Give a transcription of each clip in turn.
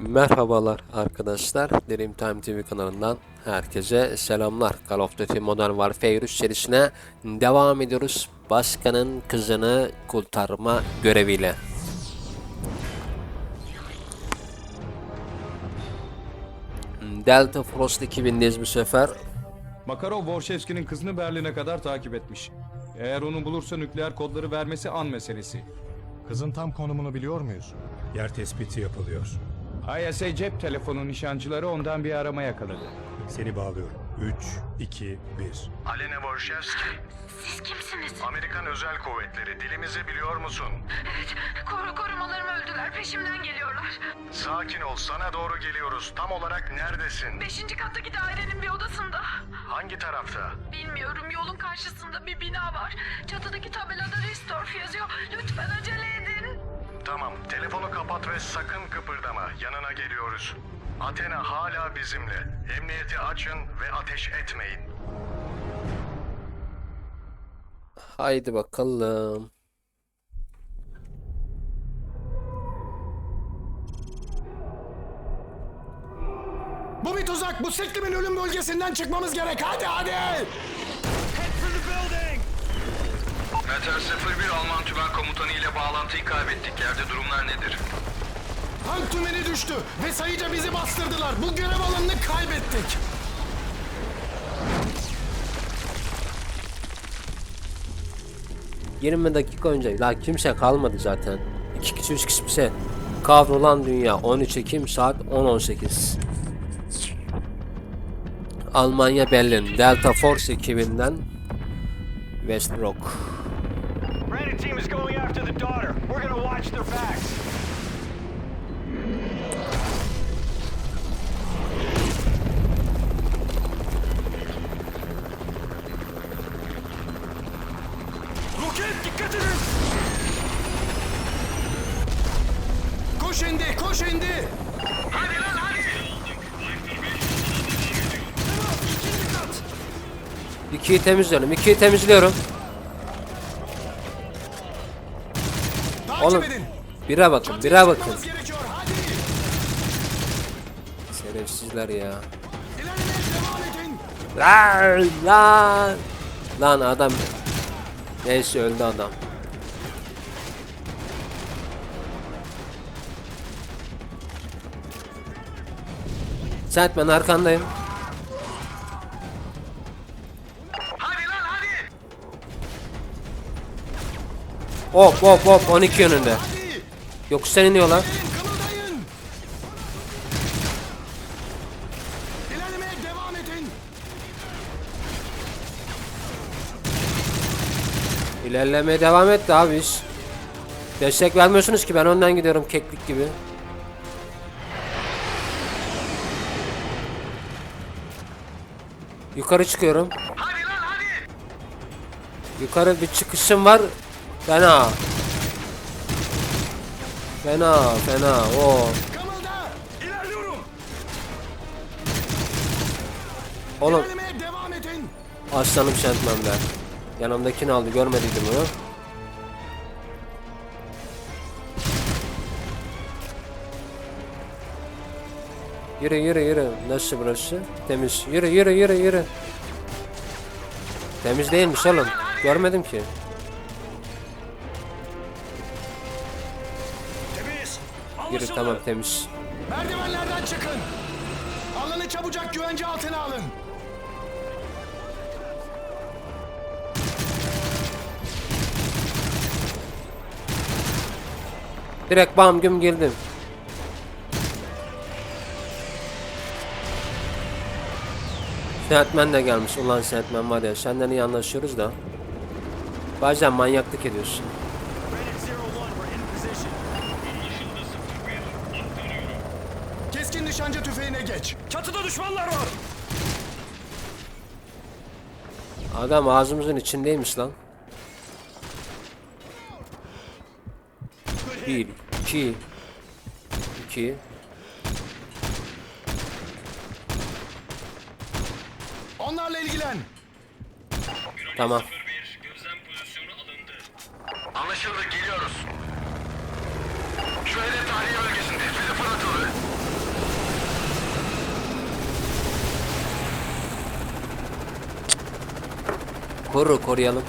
Merhabalar arkadaşlar. Dream Time TV kanalından herkese selamlar. Call of Duty Modern Warfare 3 serisine devam ediyoruz. Başkanın kızını kurtarma göreviyle. Delta Frost ekibindeyiz bu sefer. Makarov Vorshevski'nin kızını Berlin'e kadar takip etmiş. Eğer onu bulursa nükleer kodları vermesi an meselesi. Kızın tam konumunu biliyor muyuz? Yer tespiti yapılıyor. ISA cep telefonu nişancıları ondan bir arama yakaladı. Seni bağlıyorum. 3, 2, 1. Alena Borşevski, Siz kimsiniz? Amerikan Özel Kuvvetleri. Dilimizi biliyor musun? Evet, koru korumalarımı öldüler. Peşimden geliyorlar. Sakin ol, sana doğru geliyoruz. Tam olarak neredesin? Beşinci kattaki dairenin bir odasında. Hangi tarafta? Bilmiyorum, yolun karşısında bir bina var. Çatıdaki tabelada Ristorf yazıyor. Lütfen acele edin. Tamam, telefonu kapat ve sakın kıpırdama. Yanına geliyoruz. Athena hala bizimle. Emniyeti açın ve ateş etmeyin. Haydi bakalım. Bu bir tuzak. Bu siklimin ölüm bölgesinden çıkmamız gerek. Hadi hadi. Meter 01 Alman tümen komutanı ile bağlantıyı kaybettik. Yerde durumlar nedir? Tank tümeni düştü ve sayıca bizi bastırdılar. Bu görev alanını kaybettik. Hı. 20 dakika önce la kimse kalmadı zaten. 2 kişi 3 kişi bir şey. Kavrulan Dünya 13 Ekim saat 10.18 Almanya Berlin Delta Force ekibinden West Rock team is going after the daughter. We're gonna watch their backs. Roket dikkat edin. Koş indi, koş indi. Hadi lan hadi! 2'yi temizliyorum 2'yi temizliyorum Oğlum bire bakın bire bakın. Şerefsizler ya. Lan lan. Lan adam. Neyse öldü adam. Sent ben arkandayım Hop hop hop 12 yönünde. Yokuştan Gelin kımıldayın. İlerlemeye devam devam etti abi iş. Destek vermiyorsunuz ki ben önden gidiyorum keklik gibi. Yukarı çıkıyorum. Hadi lan hadi! Yukarı bir çıkışım var. Fena. Fena, fena. O. Kımılda. İlerliyorum. Oğlum İlerlemeye devam edin. aslanım şentmemde. Yanımdakini aldı görmediydim onu. Yürü yürü yürü. Nasıl burası? Temiz. Yürü yürü yürü yürü. Temiz değilmiş oğlum. Görmedim ki. Yürü tamam temiz. Merdivenlerden çıkın. Alanı çabucak güvence altına alın. Direkt bam güm girdim. Sentmen de gelmiş. Ulan Sentmen var ya senden iyi anlaşıyoruz da. Bazen manyaklık ediyorsun. Nişancı tüfeğine geç. Çatıda düşmanlar var. Adam ağzımızın içindeymiş lan. Bir, iki, iki. Onlarla ilgilen. Tamam. Anlaşıldı, geliyoruz. Şu hedef tahliye. Koru koruyalım.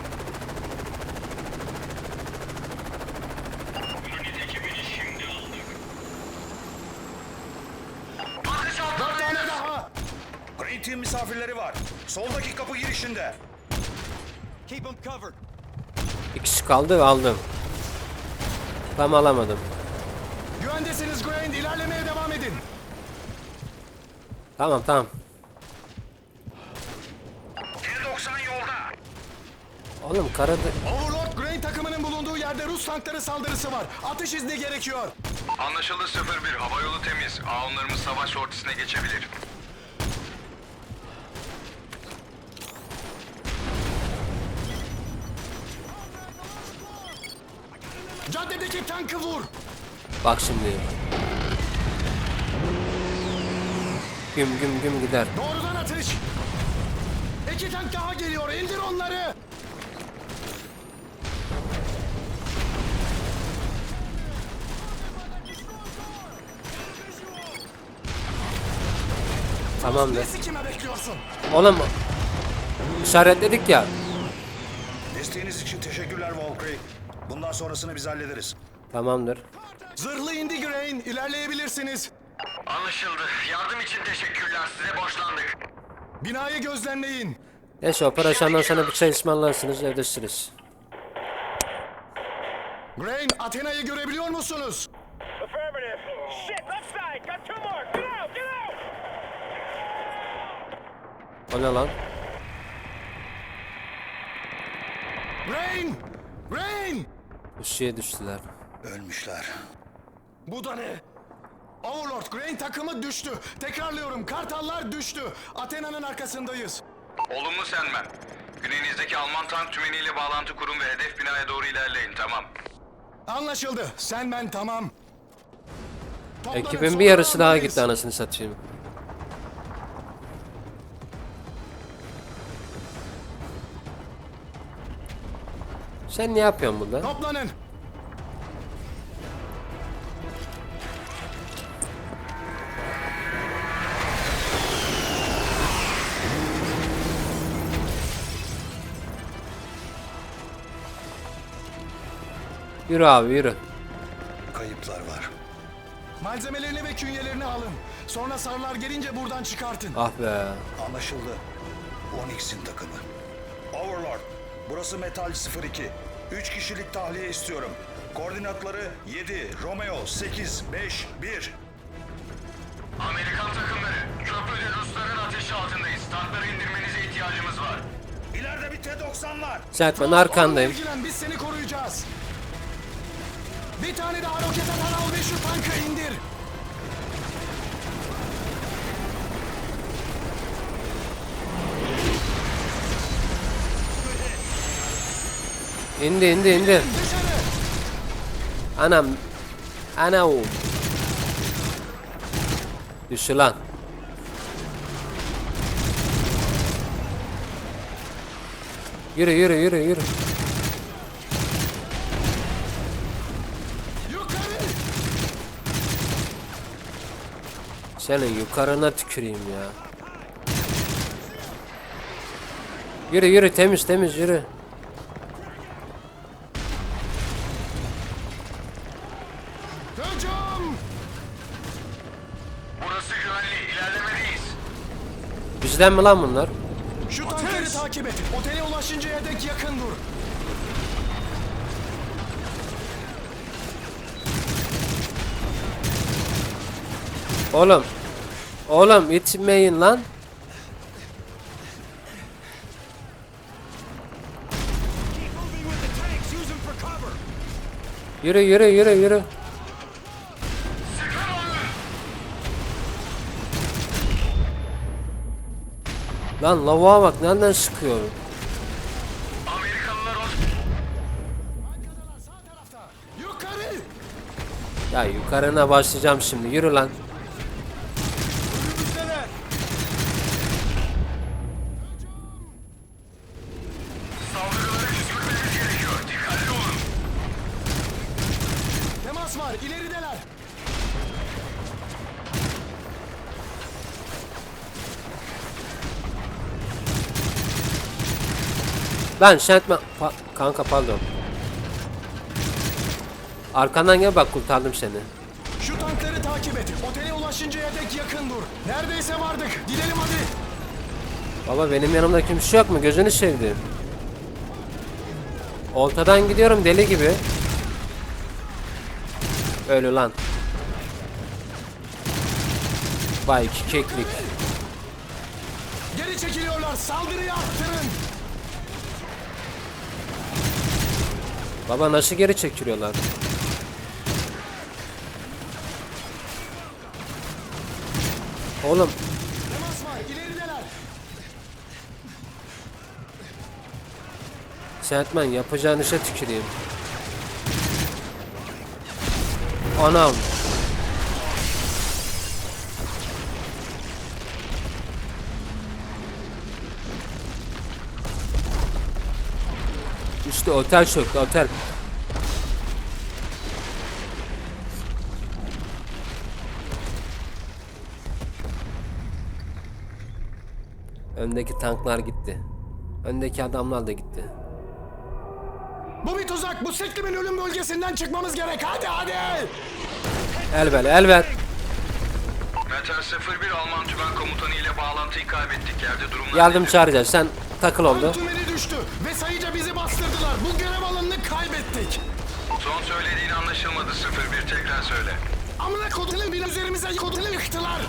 Team misafirleri var. Soldaki kapı girişinde. Keep them covered. Bir kişi kaldı aldım. Tam alamadım. Güvendesiniz Grain. İlerlemeye devam edin. Tamam tamam. Oğlum karada... Overlord Grain takımının bulunduğu yerde Rus tankları saldırısı var. Atış izni gerekiyor. Anlaşıldı 01. Hava yolu temiz. Ağınlarımız savaş ortasına geçebilir. Caddedeki tankı vur. Bak şimdi. Güm güm güm gider. Doğrudan atış. İki tank daha geliyor. İndir onları. Tamamdır. Nesi kime bekliyorsun? Oğlum işaretledik ya. Desteğiniz için teşekkürler Valkyrie. Bundan sonrasını biz hallederiz. Tamamdır. Zırhlı indi Grain. İlerleyebilirsiniz. Anlaşıldı. Yardım için teşekkürler. Size borçlandık. Binayı gözlemleyin. Neyse operasyondan sonra bir çay ısmarlarsınız evdesiniz. Grain, Athena'yı görebiliyor musunuz? Affirmative. Shit, left side. Got two more. O ne lan? Grain! Grain! Işığa düştüler. Ölmüşler. Bu da ne? Overlord, Grain takımı düştü. Tekrarlıyorum, kartallar düştü. Athena'nın arkasındayız. Olumlu Senmen. Güneyinizdeki Alman tank tümeniyle bağlantı kurun ve hedef binaya doğru ilerleyin. Tamam. Anlaşıldı. Sen ben tamam. Toplanın, Ekibin bir yarısı daha gitti anasını satayım. Sen ne yapıyorsun burada? Toplanın. Yürü abi yürü. Kayıplar var. Malzemelerini ve künyelerini alın. Sonra sarılar gelince buradan çıkartın. Ah be. Anlaşıldı. Onyx'in takımı. Overlord, burası Metal 02. Üç kişilik tahliye istiyorum. Koordinatları 7, Romeo 8, 5, 1. Amerikan takımları. Köprüde Rusların ateşi altındayız. Tankları indirmenize ihtiyacımız var. İleride bir T-90 var. Zaten arkandayım. ilgilen, biz seni koruyacağız. Bir tane daha roket atan al ve şu tankı indir. İndi indi indi. Anam. Ana o. Düşü lan. Yürü yürü yürü yürü. Senin yukarına tüküreyim ya. Yürü yürü temiz temiz yürü. Bizden mi lan bunlar? Şu tankları takip et. Otele ulaşıncaya dek yakın dur. Oğlum. Oğlum itmeyin lan. Yürü yürü yürü yürü. Lan lavuğa bak nereden sıkıyor? Amerikalılar o... Arkadalar sağ tarafta. Yukarı. Ya yukarına başlayacağım şimdi yürü lan. Lan Şentmen... Pa- kanka pardon. Arkandan gel bak kurtardım seni. Şu tankları takip et. Otele ulaşıncaya dek yakın dur. Neredeyse vardık. Gidelim hadi. Baba benim yanımda kimse yok mu? Gözünü sevdim. Oltadan gidiyorum deli gibi. Öyle lan. Vay keklik. Geri çekiliyorlar. Saldırıyı arttırın. Baba nasıl geri çekiliyorlar? Oğlum. Sentmen yapacağın işe tüküreyim. Anam. İşte otel çöktü otel. Öndeki tanklar gitti. Öndeki adamlar da gitti. Bu bir tuzak. Bu sektimin ölüm bölgesinden çıkmamız gerek. Hadi hadi. El ver, el ver. Metal 01 Alman tümen komutanı ile bağlantıyı kaybettik. Yerde durumlar Yardım çağıracağız. Sen takıl oldu. Tümeni düştü. Ve sayıca bizi bastırdılar. Bu görev alanını kaybettik. Son söylediğin anlaşılmadı 01 tekrar söyle. Amına kodunu bir üzerimize kodunu yıktılar.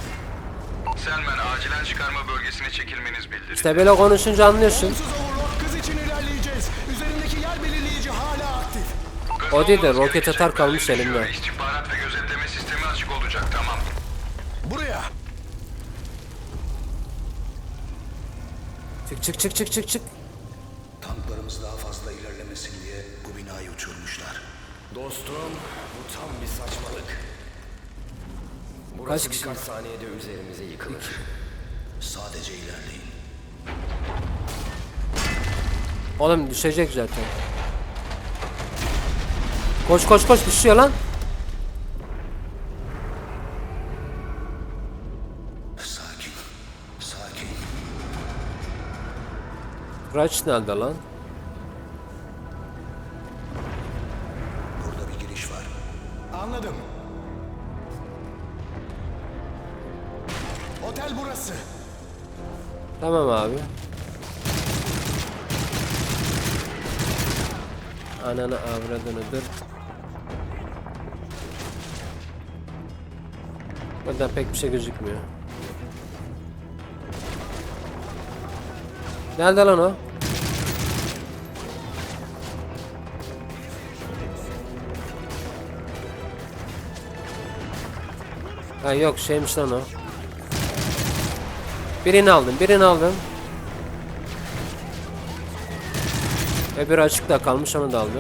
Selman acilen çıkarma bölgesine çekilmeniz bildirildi. İşte böyle konuşunca anlıyorsun. Olumsuz Overlord kız için ilerleyeceğiz. Üzerindeki yer belirleyici hala aktif. O değil de roket atar kalmış elimde. İstihbarat ve gözetleme sistemi açık olacak tamam. Buraya. Çık çık çık çık çık çık. Tanklarımız daha fazla ilerlemesin diye bu binayı uçurmuşlar. Dostum, bu tam bir saçmalık. Burası Kaç kişi? birkaç saniyede üzerimize yıkılır. Sadece ilerleyin. Oğlum düşecek zaten. Koş koş koş düşüyor lan. Sakin. Sakin. Raç nerede lan? Tamam abi. Ananı avradınıdır. Buradan pek bir şey gözükmüyor. Nerede lan o? Ha yok şeymiş lan o. Birini aldım, birini aldım. Öbürü açıkta kalmış, onu da aldı.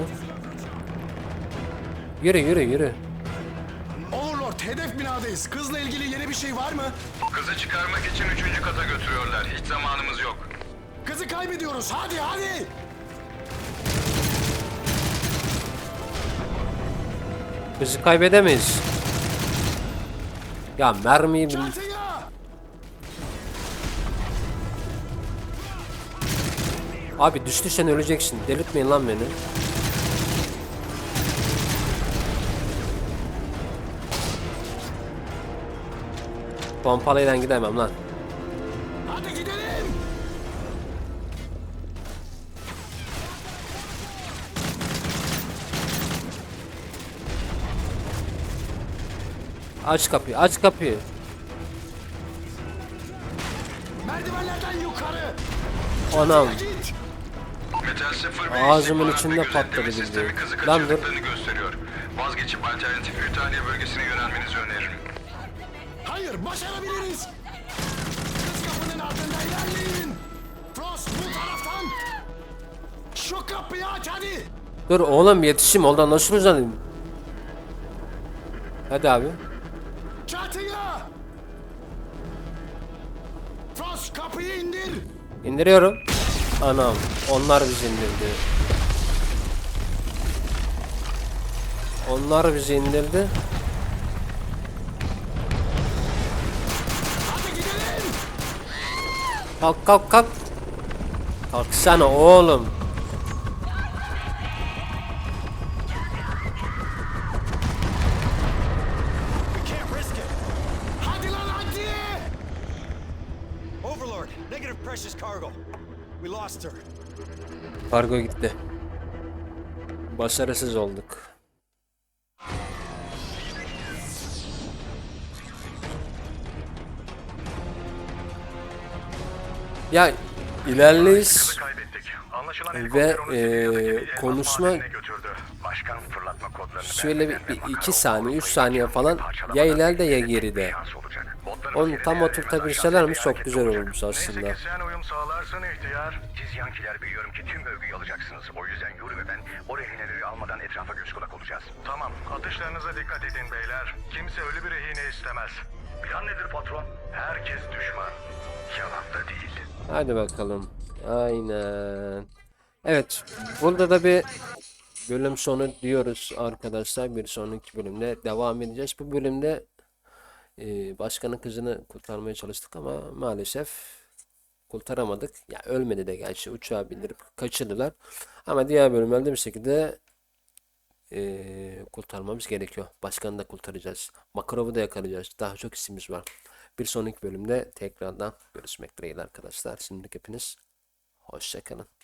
Yürü, yürü, yürü. Overlord hedef binadayız. Kızla ilgili yeni bir şey var mı? Kızı çıkarmak için üçüncü kata götürüyorlar. Hiç zamanımız yok. Kızı kaybediyoruz. Hadi hadi. Bizi kaybedemeyiz. Ya mermiyi... bil- Abi düştü sen öleceksin. Delirtmeyin lan beni. Pompalıyla gidemem lan. Hadi gidelim. Aç kapıyı, aç kapıyı. Merdivenlerden yukarı. Anam. Git. Metal 01 Ağzımın içinde patladı bildiğin. Lan dur. gösteriyor. Vazgeçip alternatif Ürtaliye bölgesine yönelmenizi öneririm. Hayır başarabiliriz. Kız kapının ardında ilerleyin. Frost bu taraftan. Şu kapıyı aç hadi. Dur oğlum yetişim oradan nasıl uzanayım? Hadi abi. Çatıya. Frost kapıyı indir. İndiriyorum. Anam onlar bizi indirdi. Onlar bizi indirdi. Kalk kalk kalk. Kalksana oğlum. We gitti. Başarısız olduk. Ya ilerleyiz ve elmas konuşma şöyle bir, bir iki saniye, üç saniye falan ya ileride ya geride. Onu tam oturtabilselermiş çok güzel olurmuş aslında. Neyse ki sen uyum sağlarsın ihtiyar. Siz Yankiler biliyorum ki tüm övgüyü alacaksınız. O yüzden Yuri ve ben o rehineleri almadan etrafa göz kulak olacağız. Tamam. Atışlarınıza dikkat edin beyler. Kimse ölü bir rehine istemez. Plan nedir patron? Herkes düşman. Yalan da değil. Hadi bakalım. Aynen. Evet. Burada da bir bölüm sonu diyoruz arkadaşlar. Bir sonraki bölümde devam edeceğiz. Bu bölümde e, başkanın kızını kurtarmaya çalıştık ama maalesef kurtaramadık. Ya ölmedi de gerçi uçağa bindirip kaçırdılar. Ama diğer bölümlerde bir şekilde e, kurtarmamız gerekiyor. Başkanı da kurtaracağız. Makarov'u da yakalayacağız. Daha çok işimiz var. Bir sonraki bölümde tekrardan görüşmek dileğiyle arkadaşlar. Şimdilik hepiniz hoşçakalın.